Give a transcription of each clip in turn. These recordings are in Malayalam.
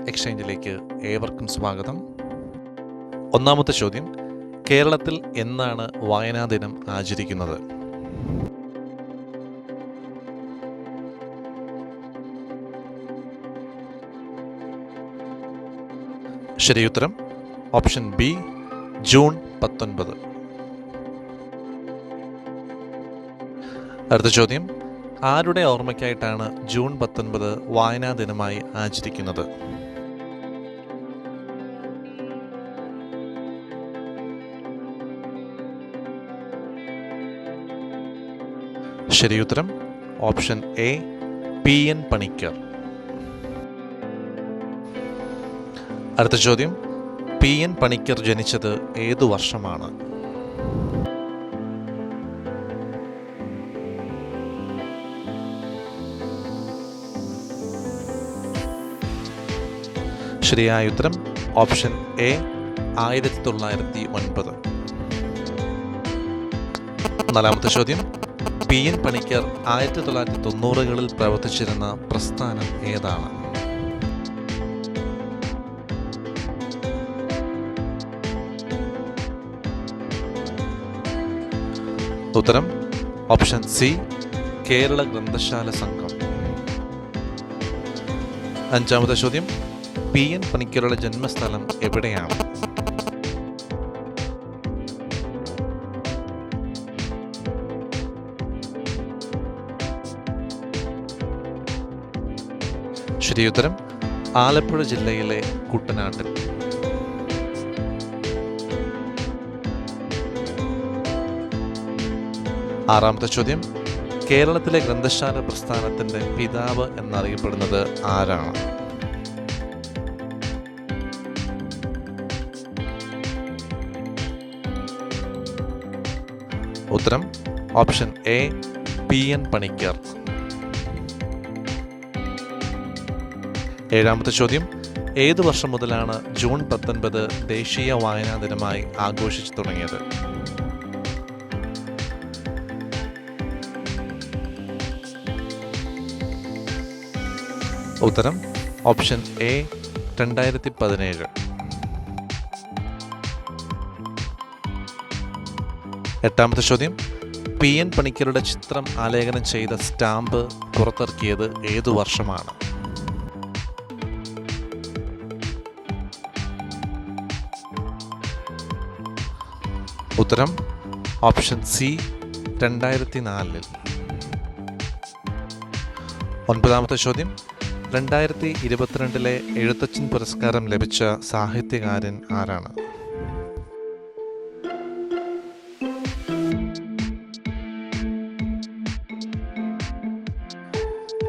എക്സ്ചേഞ്ചിലേക്ക് ഏവർക്കും സ്വാഗതം. ഒന്നാമത്തെ ചോദ്യം കേരളത്തിൽ എന്നാണ് വായനാ ദിനം ആചരിക്കുന്നത്? ശരിയുത്തരം ഓപ്ഷൻ ബി ജൂൺ പത്തൊൻപത്. അടുത്ത ചോദ്യം ആരുടെ ഓർമ്മയ്ക്കായിട്ടാണ് ജൂൺ പത്തൊൻപത് വായനാ ദിനമായി ആചരിക്കുന്നത്? ശരിയുത്തരം option A P N Panicker. അടുത്ത ചോദ്യം. പി എൻ പണിക്കർ ജനിച്ചത് ഏതു വർഷമാണ്? ശരിയായ ഉത്തരം. ഓപ്ഷൻ എ ആയിരത്തി തൊള്ളായിരത്തി ഒൻപത്. നാലാമത്തെ ചോദ്യം. പി എൻ പണിക്കർ ആയിരത്തി തൊള്ളായിരത്തി തൊണ്ണൂറുകളിൽ പ്രവർത്തിച്ചിരുന്ന പ്രസ്ഥാനം ഏതാണ്? ഉത്തരം ഓപ്ഷൻ സി കേരള ഗ്രന്ഥശാല സംഘം. അഞ്ചാമത്തെ ചോദ്യം പി എൻ പണിക്കരുടെ ജന്മസ്ഥലം എവിടെയാണ്? ശരിയുത്തരം ആലപ്പുഴ ജില്ലയിലെ കുട്ടനാട്ടിൽ. ആറാമത്തെ ചോദ്യം കേരളത്തിലെ ഗ്രന്ഥശാല പ്രസ്ഥാനത്തിന്റെ പിതാവ് എന്നറിയപ്പെടുന്നത് ആരാണ്? ഉത്തരം option A P N Panicker. ഏഴാമത്തെ ചോദ്യം. ഏത് വർഷം മുതലാണ് ജൂൺ പത്തൊൻപത് ദേശീയ വായനാ ദിനമായി ആഘോഷിച്ചു തുടങ്ങിയത്? ഉത്തരം ഓപ്ഷൻ എ രണ്ടായിരത്തി പതിനേഴ് എട്ടാമത്തെ ചോദ്യം പി എൻ പണിക്കരുടെ ചിത്രം ആലേഖനം ചെയ്ത സ്റ്റാമ്പ് പുറത്തിറക്കിയത് ഏതു വർഷമാണ്? ഉത്തരം ഓപ്ഷൻ സി രണ്ടായിരത്തി നാലിൽ ഒൻപതാമത്തെ ചോദ്യം. രണ്ടായിരത്തി ഇരുപത്തിരണ്ടിലെ എഴുത്തച്ഛൻ പുരസ്കാരം ലഭിച്ച സാഹിത്യകാരൻ ആരാണ്?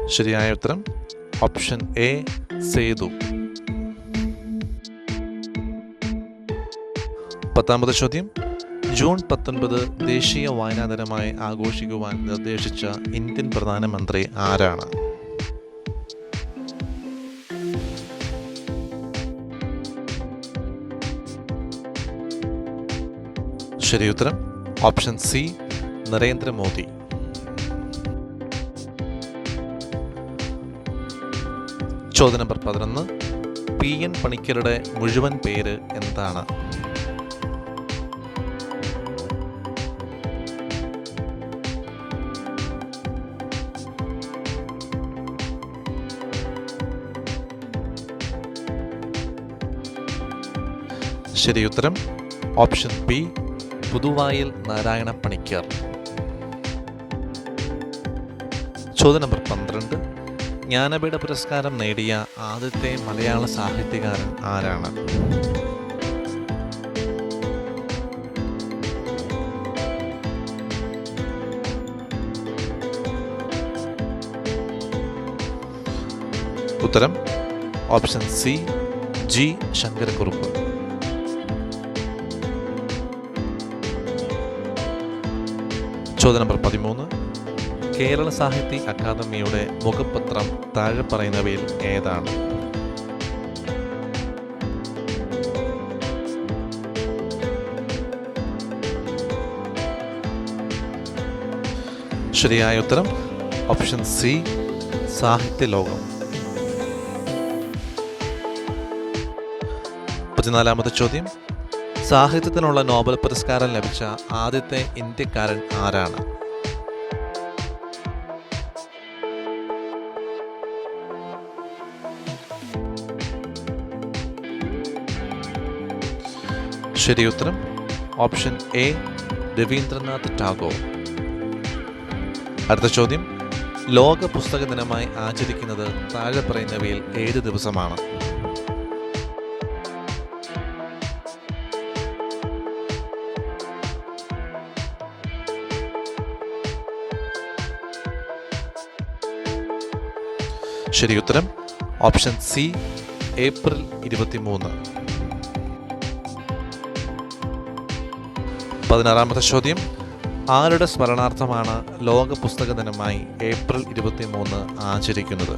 ശരിയായ ഉത്തരം ഓപ്ഷൻ എ സേതു. പത്താമത്തെ ചോദ്യം. ജൂൺ പത്തൊൻപത് ദേശീയ വായനാ ദിനമായി ആഘോഷിക്കുവാൻ നിർദ്ദേശിച്ച ഇന്ത്യൻ പ്രധാനമന്ത്രി ആരാണ്? ശരി ഉത്തരം ഓപ്ഷൻ സി നരേന്ദ്രമോദി. ചോദ്യ നമ്പർ പതിനൊന്ന് പി എൻ പണിക്കരുടെ മുഴുവൻ പേര് എന്താണ്? ശരിയുത്തരം ഓപ്ഷൻ ബി പുതുവായിൽ നാരായണ പണിക്കർ. ചോദ്യം നമ്പർ പന്ത്രണ്ട്. ജ്ഞാനപീഠ പുരസ്കാരം നേടിയ ആദ്യത്തെ മലയാള സാഹിത്യകാരൻ ആരാണ്? ഉത്തരം ഓപ്ഷൻ സി ജി ശങ്കരക്കുറുപ്പ്. ചോദ്യം നമ്പർ പതിമൂന്ന്. കേരള സാഹിത്യ അക്കാദമിയുടെ മുഖപത്രം താഴെ പറയുന്നവയിൽ ഏതാണ്? ശരിയായ ഉത്തരം ഓപ്ഷൻ സി സാഹിത്യ ലോകം. ഇരുപത്തിനാലാമത്തെ ചോദ്യം സാഹിത്യത്തിനുള്ള നോബൽ പുരസ്കാരം ലഭിച്ച ആദ്യത്തെ ഇന്ത്യക്കാരൻ ആരാണ്? ശരി ഉത്തരം. Option A Rabindranath Tagore. അടുത്ത ചോദ്യം. ലോക പുസ്തക ദിനമായി ആചരിക്കുന്നത് താഴെ പറയുന്നവയിൽ ഏഴ് ദിവസമാണ്? ശരി ഉത്തരം ഓപ്ഷൻ സി ഏപ്രിൽ ഇരുപത്തിമൂന്ന്. പതിനാറാമത്തെ ചോദ്യം ആരുടെ സ്മരണാർത്ഥമാണ് ലോക പുസ്തക ദിനമായി ഏപ്രിൽ ഇരുപത്തിമൂന്ന് ആചരിക്കുന്നത്?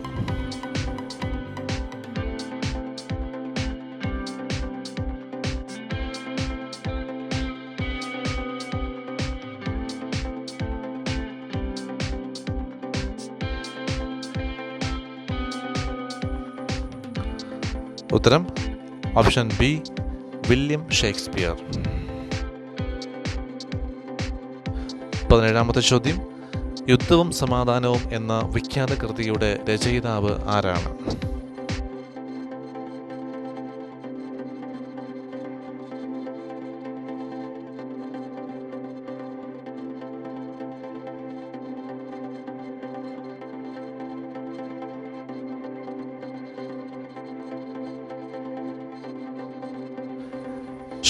ഉത്തരം ഓപ്ഷൻ ബി വില്യം ഷേക്സ്പിയർ. പതിനേഴാമത്തെ ചോദ്യം യുദ്ധവും സമാധാനവും എന്ന വിഖ്യാത കൃതിയുടെ രചയിതാവ് ആരാണ്?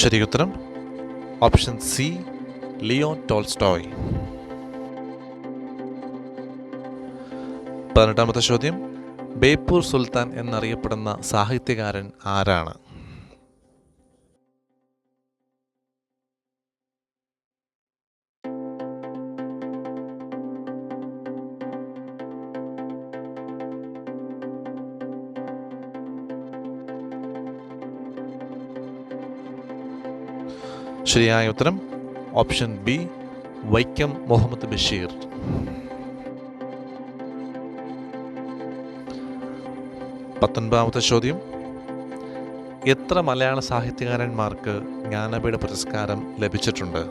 ശരി ഉത്തരം? ഓപ്ഷൻ സി ലിയോ ടോൾസ്റ്റോയ് പതിനെട്ടാമത്തെ ചോദ്യം. ബേപ്പൂർ സുൽത്താൻ എന്നറിയപ്പെടുന്ന സാഹിത്യകാരൻ ആരാണ്? ശരിയായ ഉത്തരം ഓപ്ഷൻ ബി വൈക്കം മുഹമ്മദ് ബഷീർ. പത്തൊൻപതാമത്തെ ചോദ്യം. എത്ര മലയാള സാഹിത്യകാരന്മാർക്ക് ജ്ഞാനപീഠ പുരസ്കാരം ലഭിച്ചിട്ടുണ്ട്?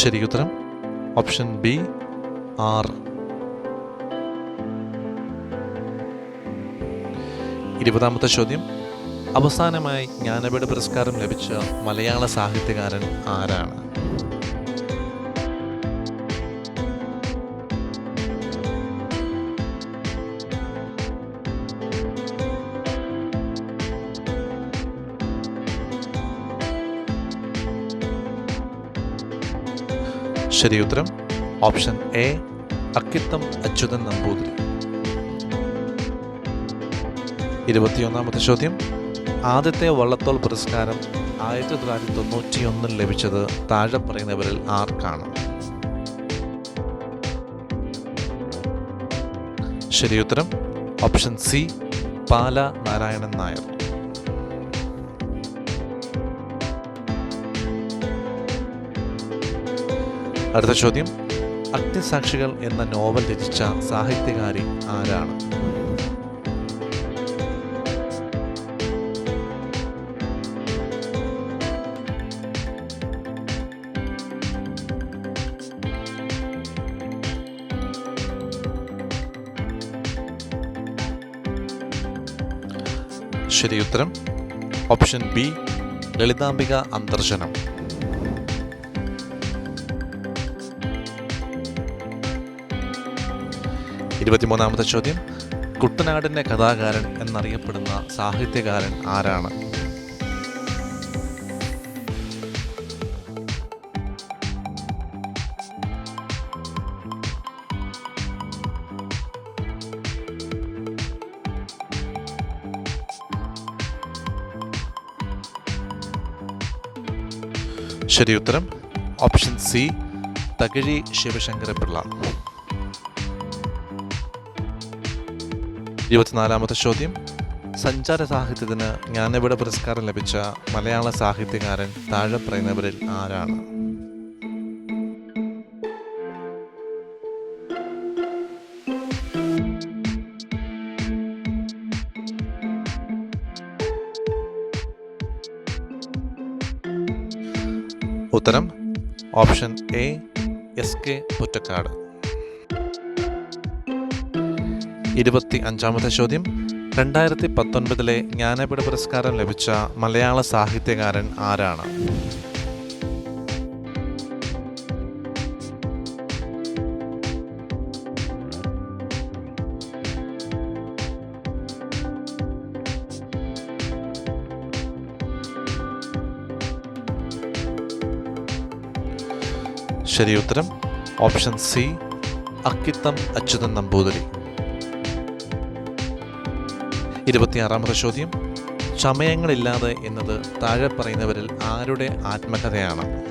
ശരി ഉത്തരം? ഓപ്ഷൻ ബി ആറ് ഇരുപതാമത്തെ ചോദ്യം. അവസാനമായി ജ്ഞാനപീഠ പുരസ്കാരം ലഭിച്ച മലയാള സാഹിത്യകാരൻ ആരാണ്? ശരി ഉത്തരം. Option A Akkitham Achuthan Namboothiri. ഇരുപത്തിയൊന്നാമത്തെ ചോദ്യം. ആദ്യത്തെ വള്ളത്തോൾ പുരസ്കാരം ആയിരത്തി തൊള്ളായിരത്തി തൊണ്ണൂറ്റി ഒന്നിൽ ലഭിച്ചത് താഴെ പറയുന്നവരിൽ ആർക്കാണ്? ശരിയുത്തരം ഓപ്ഷൻ സി പാല നാരായണൻ നായർ. അടുത്ത ചോദ്യം. അഗ്നിസാക്ഷികൾ എന്ന നോവൽ രചിച്ച സാഹിത്യകാരി ആരാണ്? ശരി ഉത്തരം. Option B Lalithambika Antharjanam. ഇരുപത്തിമൂന്നാമത്തെ ചോദ്യം. കുട്ടനാടിന്റെ കഥാകാരൻ എന്നറിയപ്പെടുന്ന സാഹിത്യകാരൻ ആരാണ്? ശരി ഉത്തരം. ഓപ്ഷൻ സി തകഴി ശിവശങ്കരപിള്ള ഇരുപത്തിനാലാമത്തെ ചോദ്യം. സഞ്ചാര സാഹിത്യത്തിന് ജ്ഞാനപീഠ പുരസ്കാരം ലഭിച്ച മലയാള സാഹിത്യകാരൻ താഴെ പറയുന്നവരിൽ ആരാണ്? ഉത്തരം option A S K Pottekkatt. ഇരുപത്തി അഞ്ചാമത്തെ ചോദ്യം. രണ്ടായിരത്തി പത്തൊൻപതിലെ ജ്ഞാനപീഠ പുരസ്കാരം ലഭിച്ച മലയാള സാഹിത്യകാരൻ ആരാണ്? ശരി ഉത്തരം ഓപ്ഷൻ സി അക്കിത്തം അച്യുതൻ നമ്പൂതിരി. ഇരുപത്തിയാറാമത്തെ ചോദ്യം. ചമയങ്ങളില്ലാതെ എന്നത് താഴെ പറയുന്നവരിൽ ആരുടെ ആത്മകഥയാണ്?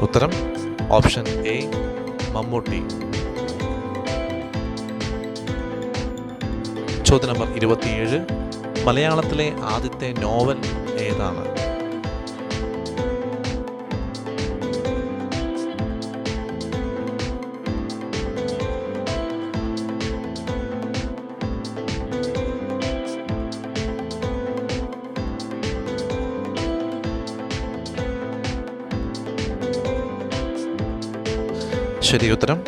ഉത്തരം ഓപ്ഷൻ എ മമ്മൂട്ടി. ചോദ്യം നമ്പർ ഇരുപത്തിയേഴ്. മലയാളത്തിലെ ആദ്യത്തെ നോവൽ ഏതാണ്? ശരി ഉത്തരം.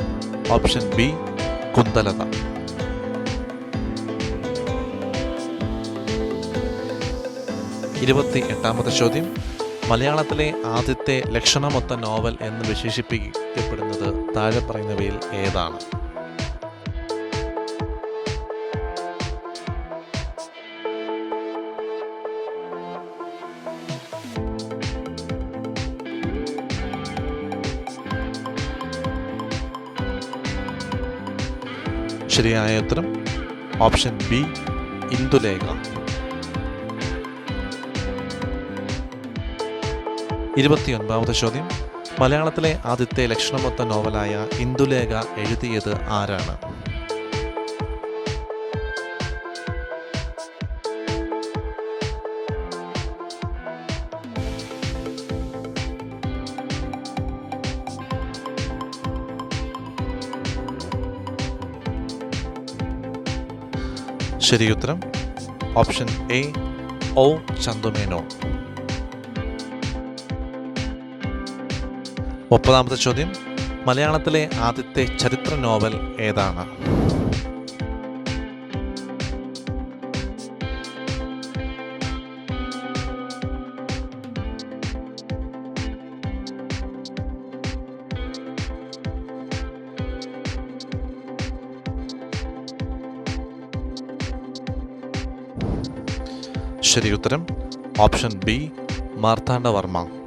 Option B Kundalatha. ഇരുപത്തി എട്ടാമത്തെ ചോദ്യം. മലയാളത്തിലെ ആദ്യത്തെ ലക്ഷണമൊത്ത നോവൽ എന്ന് വിശേഷിപ്പിക്കപ്പെടുന്നത് താഴെ പറയുന്നവയിൽ ഏതാണ്? ശരിയായ ഉത്തരം ഓപ്ഷൻ ബി ഇന്ദുലേഖ. ഇരുപത്തിയൊൻപതാമത്തെ ചോദ്യം. മലയാളത്തിലെ ആദ്യത്തെ ലക്ഷണമൊത്ത നോവലായ ഇന്ദുലേഖ എഴുതിയത് ആരാണ്? ശരിയുത്തരം. ഓപ്ഷൻ എ ഓ ചന്തുമേനോ മുപ്പതാമത്തെ ചോദ്യം. മലയാളത്തിലെ ആദ്യത്തെ ചരിത്ര നോവൽ ഏതാണ്? ശരി ഉത്തരം. Option B Marthanda Varma